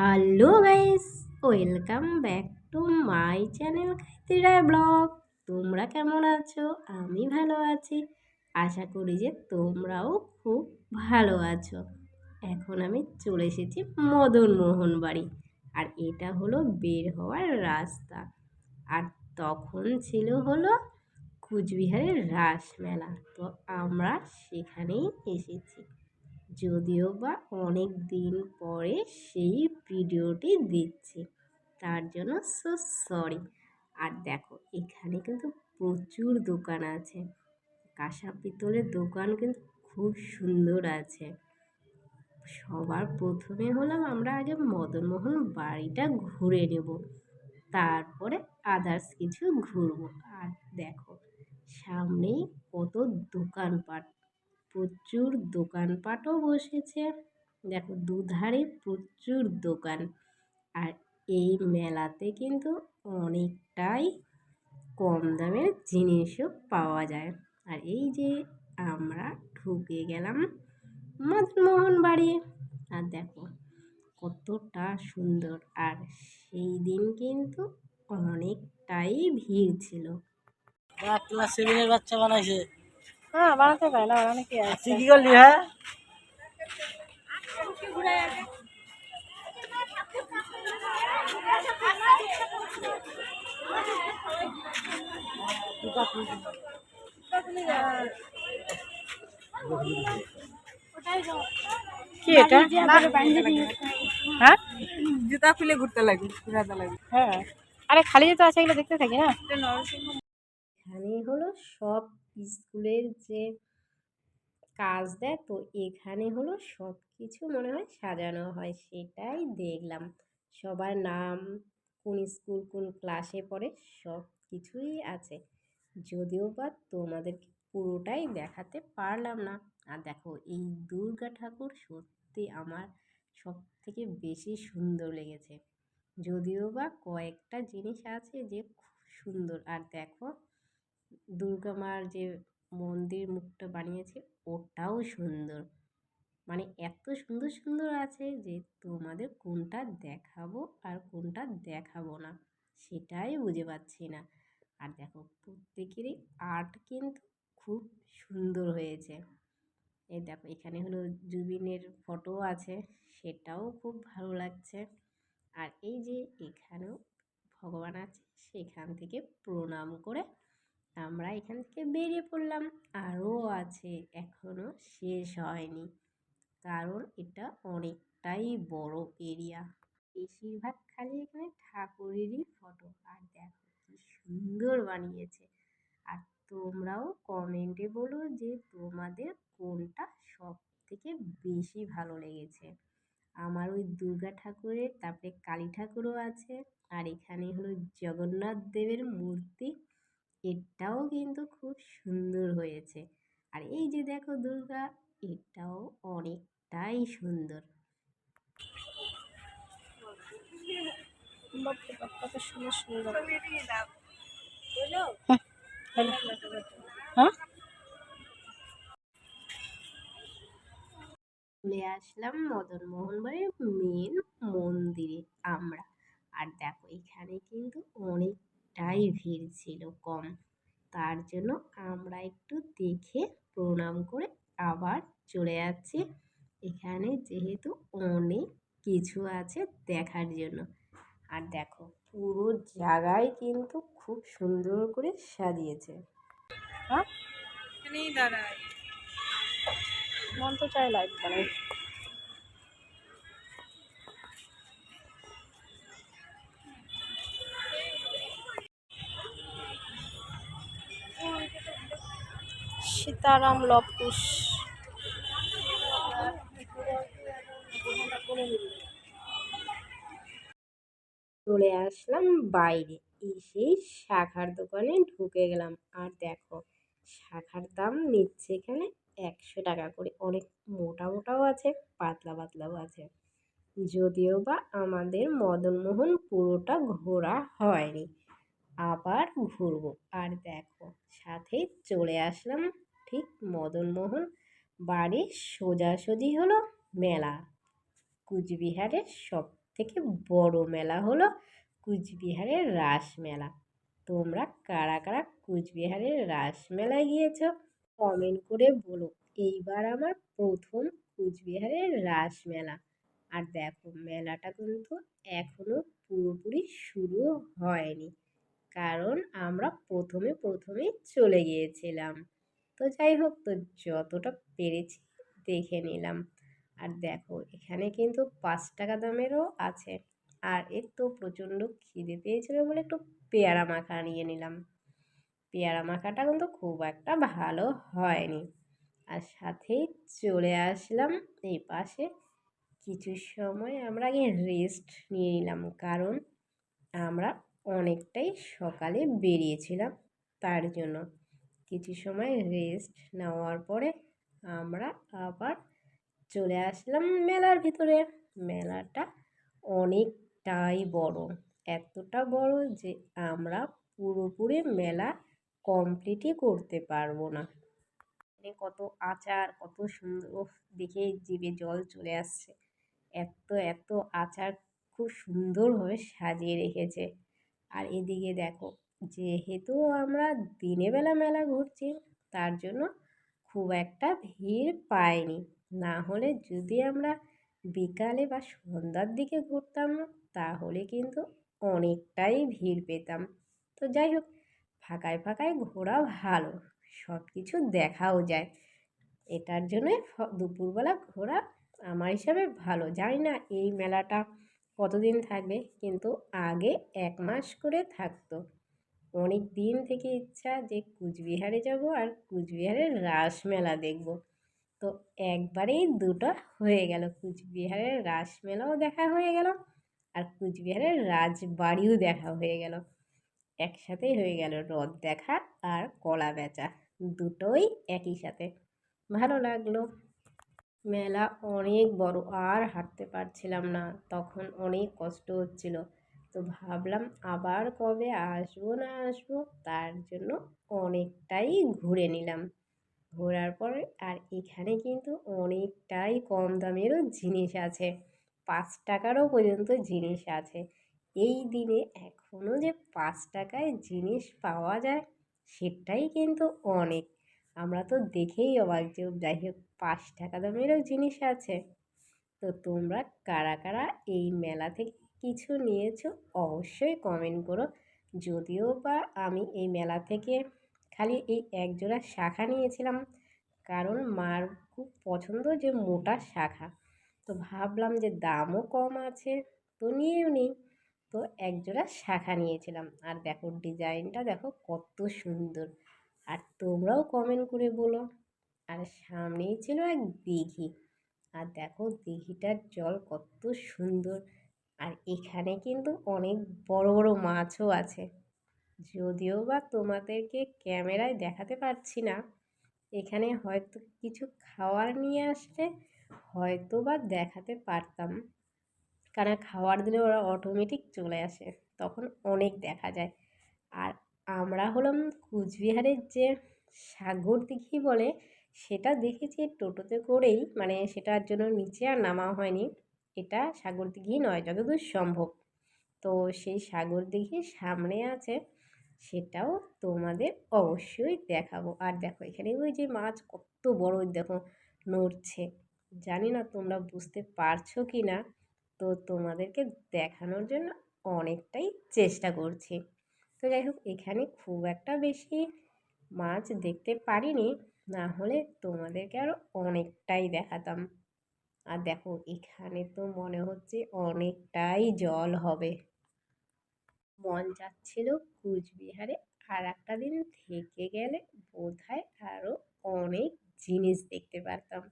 Hello guys, welcome back to my channel খাইতিরা blog. তোমরা কেমন আছো? আমি ভালো আছি। আশা করি যে তোমরাও খুব ভালো আছো। এখন আমি চলে এসেছি মদন মোহন বাড়ি। আর এটা হলো বের হওয়ার রাস্তা। আর তখন ছিল হলো কুচবিহারের রাসমেলা। তো আমরা সেখানেই এসেছি। যদিও বা অনেক দিন পরে সেই ভিডিওটি দিচ্ছি। তার জন্য সো সরি আর দেখো, এখানে কিন্তু প্রচুর দোকান আছে। কাঁসা পিতলের দোকান কিন্তু খুব সুন্দর আছে। সবার প্রথমে হলাম আমরা আগে মদনমোহন বাড়িটা ঘুরে নেব। তারপরে আদার্স কিছু ঘুরবো। আর দেখো, সামনেই কত দোকানপাট। প্রচুর দোকানপাটও বসেছে। দেখো, দুধারে প্রচুর দোকান। আর এই মেলাতে কিন্তু অনেকটাই কম দামের জিনিসও পাওয়া যায়। আর এই যে আমরা ঢুকে গেলাম মদনমোহন বাড়ি। আর দেখো, কতটা সুন্দর। আর সেই দিন কিন্তু অনেকটাই ভিড় ছিল। বাচ্চা বানাইছে। হ্যাঁ বানাতে পারে না অনেকে আছে? কি করলি হ্যাঁ? কি এটা? হ্যাঁ? জুতা খুলে ঘুরতে লাগে ঘুরাতে লাগে। হ্যাঁ। আরে খালি জুতো আছে এগুলো দেখতে থাকি না? এখানে হলো সব স্কুলের যে কাজ দেয়, তো এখানে হলো সব কিছু মনে হয় সাজানো হয়, সেটাই দেখলাম। সবার নাম, কোন স্কুল কোন ক্লাসে পড়ে সব কিছুই আছে। যদিও বা তোমাদেরকে পুরোটাই দেখাতে পারলাম না। আর দেখো, এই দুর্গা ঠাকুর সত্যি আমার সব থেকে বেশি সুন্দর লেগেছে। যদিও বা কয়েকটা জিনিস আছে যে খুব সুন্দর। আর দেখো দুর্গা মার যে মন্দির মুখটা বানিয়েছে, ওটাও সুন্দর। মানে এত সুন্দর সুন্দর আছে যে তোমাদের কোনটা দেখাবো আর কোনটা দেখাবো না, সেটাই বুঝে পাচ্ছি না। আর দেখো, প্রত্যেকেরই আর্ট কিন্তু খুব সুন্দর হয়েছে। এই দেখো, এখানে হলো জুবিনের ফটো আছে, সেটাও খুব ভালো লাগছে। আর এই যে এখানেও ভগবান আছে, সেখান থেকে প্রণাম করে আমরা এখান থেকে বেরিয়ে পড়লাম। আরও আছে এখনও শেষ হয়নি। কারণ এটা অনেকটাই বড় এরিয়া বেশিরভাগ খালি এখানে ঠাকুরেরই ফটো আর দেখো কি সুন্দর বানিয়েছে। আর তোমরাও কমেন্টে বলো যে তোমাদের কোনটা সব থেকে বেশি ভালো লেগেছে। আমার ওই দুর্গা ঠাকুরের, তারপরে কালী ঠাকুরও আছে। আর এখানে হলো জগন্নাথ দেবের মূর্তি। এটাও কিন্তু খুব সুন্দর হয়েছে। আর এই যে দেখো দুর্গা, এটাও অনেকটাই সুন্দর। চলে আসলাম মদন মোহন বাড়ির মেন মন্দিরে আমরা। আর দেখো এখানে কিন্তু অনেকটাই ভিড় ছিল কম। তার জন্য আমরা একটু দেখে প্রণাম করে আবার চলে যাচ্ছি। এখানে যেহেতু অনেক কিছু আছে দেখার জন্য। আর দেখো পুরো জায়গায় কিন্তু খুব সুন্দর করে সাজিয়েছে। হ্যাঁ? দাঁড়ায়। মন তো চাই লাইক বানাই। সীতারাম লবকুশ চলে আসলাম বাইরে। এসে শাখার দোকানে ঢুকে গেলাম। আর দেখো, শাখার দাম নিচ্ছে এখানে একশো টাকা করে। অনেক মোটা মোটাও আছে, পাতলা পাতলাও আছে। যদিও বা আমাদের মদনমোহন পুরোটা ঘোরা হয়নি। আবার ঘুরবো। আর দেখো, সাথে চলে আসলাম ঠিক মদনমোহন, বাড়ির সোজাসুজি হলো মেলা। কুচবিহারের সব থেকে বড় মেলা হলো কুচবিহারের রাস মেলা তোমরা কারা কারা কুচবিহারের রাস মেলায় গিয়েছ কমেন্ট করে বলো। এইবার আমার প্রথম কুচবিহারের রাস মেলা আর দেখো, মেলাটা কিন্তু এখনও পুরোপুরি শুরু হয়নি। কারণ আমরা প্রথমে প্রথমেই চলে গিয়েছিলাম। তো যাই হোক, তো যতটা পেরেছি দেখে নিলাম। আর দেখো, এখানে কিন্তু পাঁচ টাকা দামেরও আছে। আর তো প্রচণ্ড খিদে পেয়েছিল বলে একটু পেয়ারা মাখা নিয়ে নিলাম। পেয়ারা মাখাটা কিন্তু খুব একটা ভালো হয়নি। আর সাথেই চলে আসলাম এই পাশে। কিছু সময় আমরা আগে রেস্ট নিয়ে নিলাম, কারণ আমরা অনেকটাই সকালে বেরিয়েছিলাম, তার জন্য। কিছু সময় রেস্ট নেওয়ার পরে আমরা আবার চলে আসলাম মেলার ভিতরে। মেলাটা অনেকটাই বড়, এতটা বড় যে আমরা পুরোপুরি মেলা কমপ্লিটই করতে পারব না। এখানে কত আচার, কত সুন্দর দেখে জিভে জল চলে আসছে। এত এত আচার খুব সুন্দরভাবে সাজিয়ে রেখেছে। আর এদিকে দেখো যেহেতু আমরা দিনের বেলা মেলা ঘুরছি, তার জন্য খুব একটা ভিড় পাইনি। না হলে যদি আমরা বিকালে বা সন্ধ্যার দিকে ঘুরতাম, তাহলে কিন্তু অনেকটাই ভিড় পেতাম। তো যাই হোক, ফাঁকায় ফাঁকায় ঘোরা ভালো সব কিছু দেখাও যায়। এটার জন্যই দুপুরবেলা ঘোরা আমার হিসাবে ভালো। জানি না এই মেলাটা কতদিন থাকবে, কিন্তু আগে এক মাস করে থাকতো। অনেক দিন থেকে ইচ্ছা যে কুচবিহারে যাব আর কুচবিহারের রাসমেলা দেখব। তো একবারেই দুটো হয়ে গেল। কুচবিহারের রাসমেলাও দেখা হয়ে গেল আর কুচবিহারের রাজবাড়িও দেখা হয়ে গেল। একসাথেই হয়ে গেল রথ দেখা আর কলা বেচা। দুটোই একই সাথে। ভালো লাগল। মেলা অনেক বড়, আর হাঁটতে পারছিলাম না। তখন অনেক কষ্ট হচ্ছিল। তো ভাবলাম আবার কবে আসব, না আসব তার জন্য অনেকটাই ঘুরে নিলাম। ঘোরার পরে আর এখানে কিন্তু অনেকটাই কম দামেরও জিনিস আছে। পাঁচ টাকারও পর্যন্ত জিনিস আছে। এই দিনে এখনও যে পাঁচ টাকায় জিনিস পাওয়া যায় সেটাই কিন্তু অনেক। আমরা তো দেখেই অবাক যে যাই হোক পাঁচ টাকা দামেরও জিনিস আছে। তো তোমরা কারা কারা এই মেলা থেকে কিছু নিয়েছো? অবশ্যই কমেন্ট করো। যদিও বা আমি এই মেলা থেকে খালি এই একজোড়া শাখা নিয়েছিলাম, কারণ মার খুব পছন্দ যে মোটা শাখা। তো ভাবলাম যে দামও কম আছে, তো নিয়েও নিই। তো একজোড়া শাখা নিয়েছিলাম। আর দেখো ডিজাইনটা দেখো কত সুন্দর। আর তোমরাও কমেন্ট করে বলো। আর সামনেই ছিল এক দিঘি। আর দেখো দিঘিটার জল কত সুন্দর। আর এখানে কিন্তু অনেক বড় বড় মাছও আছে। যদিও বা তোমাদেরকে ক্যামেরায় দেখাতে পারছি না, এখানে হয়তো কিছু খাওয়ার নিয়ে আসলে হয়তো বা দেখাতে পারতাম। কারণ খাবার দিলে ওরা অটোমেটিক চলে আসে, তখন অনেক দেখা যায়। আর আমরা হলাম কুচবিহারের যে সাগর দিঘি বলে, সেটা দেখেছি টোটোতে করেই মানে সেটার জন্য নিচে আর নামা হয়নি। এটা সাগর দিঘি নয় যতদূর সম্ভব। তো সেই সাগর দিঘির সামনে আছে, সেটাও তোমাদের অবশ্যই দেখাবো। আর দেখো, এখানে ওই যে মাছ কত বড় দেখো, নড়ছে। জানি না তোমরা বুঝতে পারছ কি না তো তোমাদেরকে দেখানোর জন্য অনেকটাই চেষ্টা করছি। তো যাই হোক, এখানে খুব একটা বেশি মাছ দেখতে পারিনি, না হলে তোমাদেরকে আরও অনেকটাই দেখাতাম। আর দেখো, এখানে তো মনে হচ্ছে অনেকটাই জল হবে। মন যাচ্ছিল কুচবিহারে আর একটা দিন থেকে গেলে বোধহয় আরও অনেক জিনিস দেখতে পারতাম।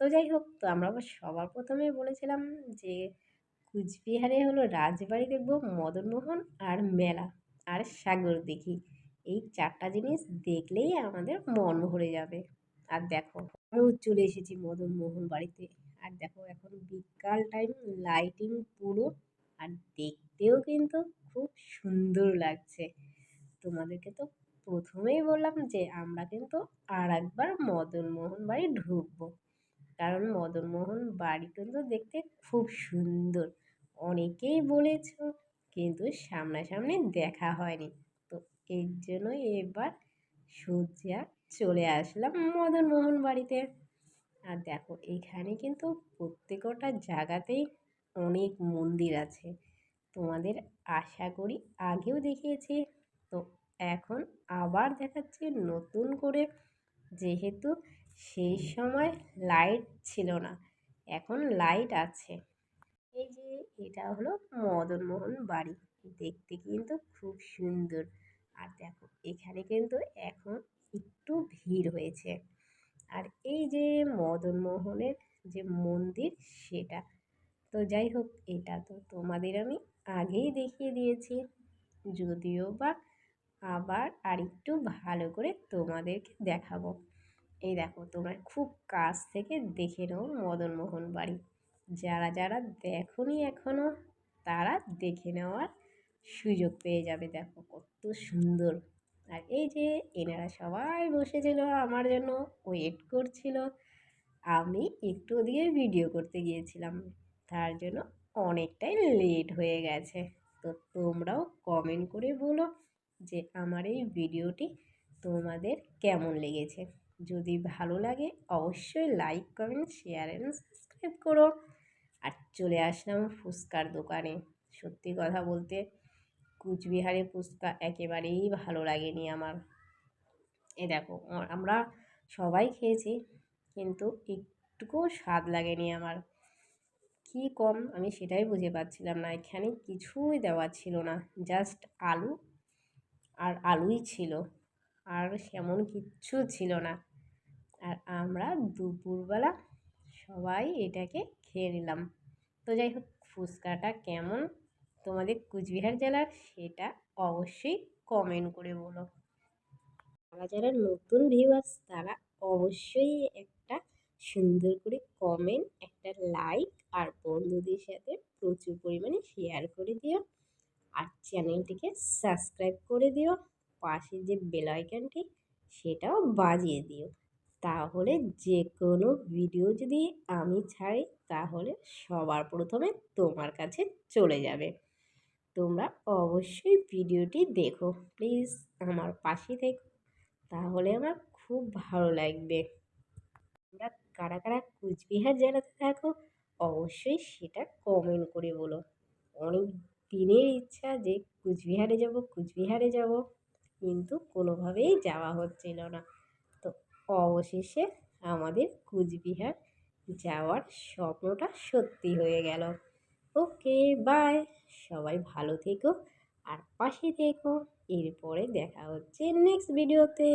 তো যাই হোক, তো আমরা সবার প্রথমে বলেছিলাম যে কুচবিহারে হলো রাজবাড়ি দেখব মদনমোহন আর মেলা আর সাগর দেখি। এই চারটা জিনিস দেখলেই আমাদের মন ভরে যাবে। আর দেখো, আমিও চলে এসেছি মদনমোহন বাড়িতে। আর দেখো এখন বিকাল টাইম লাইটিং পুরো, আর দেখতেও কিন্তু খুব সুন্দর লাগছে। তোমাদেরকে তো প্রথমেই বললাম যে আমরা কিন্তু আর একবার মদনমোহন বাড়ি ঢুকবো। কারণ মদনমোহন বাড়ি কিন্তু দেখতে খুব সুন্দর। অনেকেই বলেছ, কিন্তু সামনাসামনি দেখা হয়নি। তো এর জন্য এবার সোজা চলে আসলাম মদনমোহন বাড়িতে। আর দেখো, এখানে কিন্তু প্রত্যেকটা জায়গাতেই অনেক মন্দির আছে। তোমাদের আশা করি আগেও দেখিয়েছি। তো এখন আবার দেখাচ্ছি নতুন করে। যেহেতু সেই সময় লাইট ছিল না, এখন লাইট আছে। এই যে এটা হলো মদনমোহন বাড়ি। দেখতে কিন্তু খুব সুন্দর। আর দেখো, এখানে কিন্তু এখন একটু ভিড় হয়েছে। আর এই যে মদনমোহনের যে মন্দির, সেটা। তো যাই হোক, এটা তো তোমাদের আমি আগেই দেখিয়ে দিয়েছি। যদিও বা আবার আরেকটু ভালো করে তোমাদেরকে দেখাবো। এই দেখো, তোমরা খুব কাছ থেকে দেখে নাও মদনমোহন বাড়ি। যারা যারা দেখোনি এখনও তারা দেখে নেওয়ার সুযোগ পেয়ে যাবে। দেখো, কত সুন্দর। আর এই যে এনারা সবাই বসেছিল আমার জন্য ওয়েট করছিল। আমি একটু ওদিকে ভিডিও করতে গিয়েছিলাম। তার জন্য অনেকটাই লেট হয়ে গেছে। তো তোমরাও কমেন্ট করে বলো যে আমার এই ভিডিওটি তোমাদের কেমন লেগেছে? যদি ভালো লাগে অবশ্যই like comment share and subscribe করো। আর চলে আসলাম ফুচকার দোকানে। সত্যি কথা বলতে কুচবিহারে ফুচকা একেবারেই ভালো লাগেনি আমার। এ দেখো আমরা সবাই খেয়েছি, কিন্তু একটুকুও স্বাদ লাগেনি আমার। কী কম আমি সেটাই বুঝে পাচ্ছিলাম না, এখানে কিছুই দেওয়া ছিল না জাস্ট আলু আর আলুই ছিল, আর সেমন কিচ্ছু ছিল না। আর আমরা দুপুরবেলা সবাই এটাকে খেয়ে নিলাম। তো যাই হোক, ফুচকাটা কেমন তোমাদের কুচবিহার জেলার, সেটা অবশ্যই কমেন্ট করে বলো। যারা যারা নতুন ভিউয়ার্স তারা অবশ্যই একটা সুন্দর করে কমেন্ট একটা লাইক আর বন্ধুদের সাথে প্রচুর পরিমাণে শেয়ার করে দিও। আর চ্যানেলটিকে সাবস্ক্রাইব করে দিও। পাশে যে বেল আইকনটি সেটাও বাজিয়ে দিও। তাহলে যে কোনো ভিডিও যদি আমি ছাড়ি, তাহলে সবার প্রথমে তোমার কাছে চলে যাবে। তোমরা অবশ্যই ভিডিওটি দেখো। প্লিজ আমার পাশে থেকো, তাহলে আমার খুব ভালো লাগবে। তোমরা কারা কারা কুচবিহার জেলাতে থাকো, অবশ্যই সেটা কমেন্ট করে বলো। অনেক দিনের ইচ্ছা যে কুচবিহারে যাব কুচবিহারে যাব, কিন্তু কোনোভাবেই যাওয়া হচ্ছিল না। তো অবশেষে আমাদের কুচবিহার যাওয়ার স্বপ্নটা সত্যি হয়ে গেল। ওকে বাই সবাই ভালো থেকো আর পাশে থেকো। এরপরে দেখা হচ্ছে নেক্সট ভিডিওতে